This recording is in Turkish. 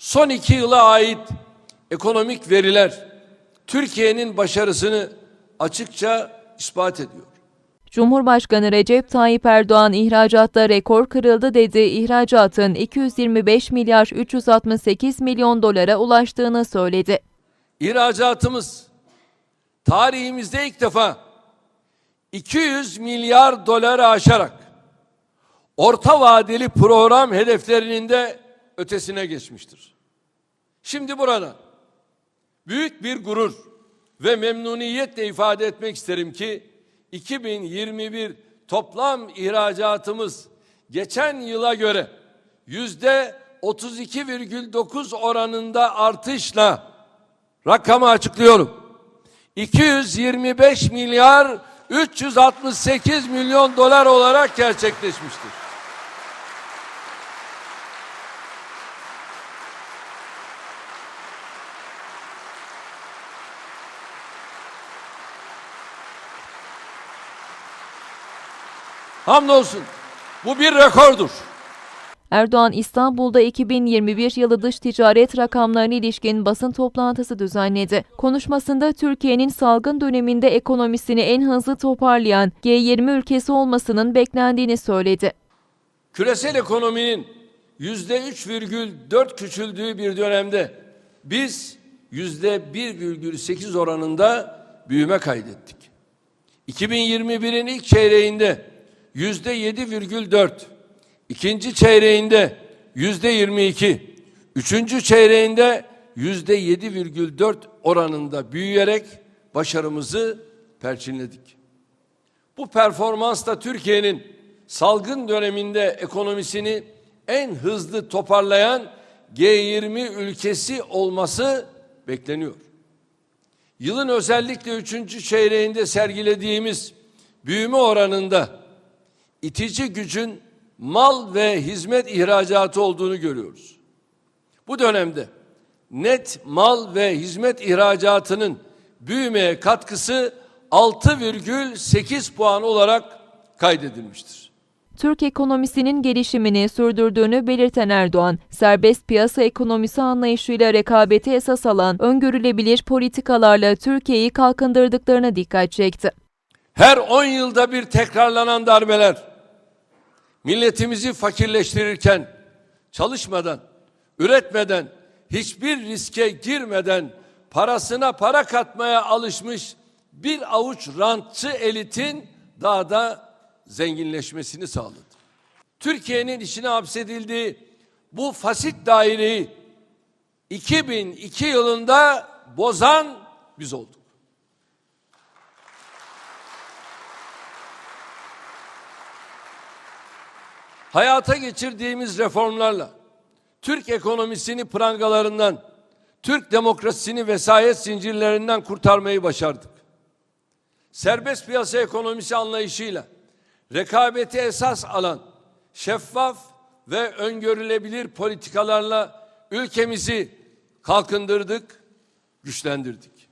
Son iki yıla ait ekonomik veriler Türkiye'nin başarısını açıkça ispat ediyor. Cumhurbaşkanı Recep Tayyip Erdoğan ihracatta rekor kırıldı dedi. İhracatın 225 milyar 368 milyon dolara ulaştığını söyledi. İhracatımız tarihimizde ilk defa 200 milyar doları aşarak orta vadeli program hedeflerinin de ötesine geçmiştir. Şimdi burada büyük bir gurur ve memnuniyetle ifade etmek isterim ki 2021 toplam ihracatımız geçen yıla göre yüzde 32,9 oranında artışla rakamı açıklıyorum. 225 milyar 368 milyon dolar olarak gerçekleşmiştir. Hamdolsun. Bu bir rekordur. Erdoğan İstanbul'da 2021 yılı dış ticaret rakamlarına ilişkin basın toplantısı düzenledi. Konuşmasında Türkiye'nin salgın döneminde ekonomisini en hızlı toparlayan G20 ülkesi olmasının beklendiğini söyledi. Küresel ekonominin yüzde 3,4 küçüldüğü bir dönemde biz yüzde 1,8 oranında büyüme kaydettik. 2021'in ilk çeyreğinde yüzde 7,4, ikinci çeyreğinde yüzde 22, üçüncü çeyreğinde yüzde 7,4 oranında büyüyerek başarımızı perçinledik. Bu performansla Türkiye'nin salgın döneminde ekonomisini en hızlı toparlayan G20 ülkesi olması bekleniyor. Yılın özellikle üçüncü çeyreğinde sergilediğimiz büyüme oranında itici gücün mal ve hizmet ihracatı olduğunu görüyoruz. Bu dönemde net mal ve hizmet ihracatının büyümeye katkısı 6,8 puan olarak kaydedilmiştir. Türk ekonomisinin gelişimini sürdürdüğünü belirten Erdoğan, serbest piyasa ekonomisi anlayışıyla rekabeti esas alan öngörülebilir politikalarla Türkiye'yi kalkındırdıklarına dikkat çekti. Her 10 yılda bir tekrarlanan darbeler milletimizi fakirleştirirken çalışmadan, üretmeden, hiçbir riske girmeden parasına para katmaya alışmış bir avuç rantçı elitin daha da zenginleşmesini sağladı. Türkiye'nin içine hapsedildiği bu fasit daireyi 2002 yılında bozan biz olduk. Hayata geçirdiğimiz reformlarla Türk ekonomisini prangalarından, Türk demokrasisini vesayet zincirlerinden kurtarmayı başardık. Serbest piyasa ekonomisi anlayışıyla rekabeti esas alan şeffaf ve öngörülebilir politikalarla ülkemizi kalkındırdık, güçlendirdik.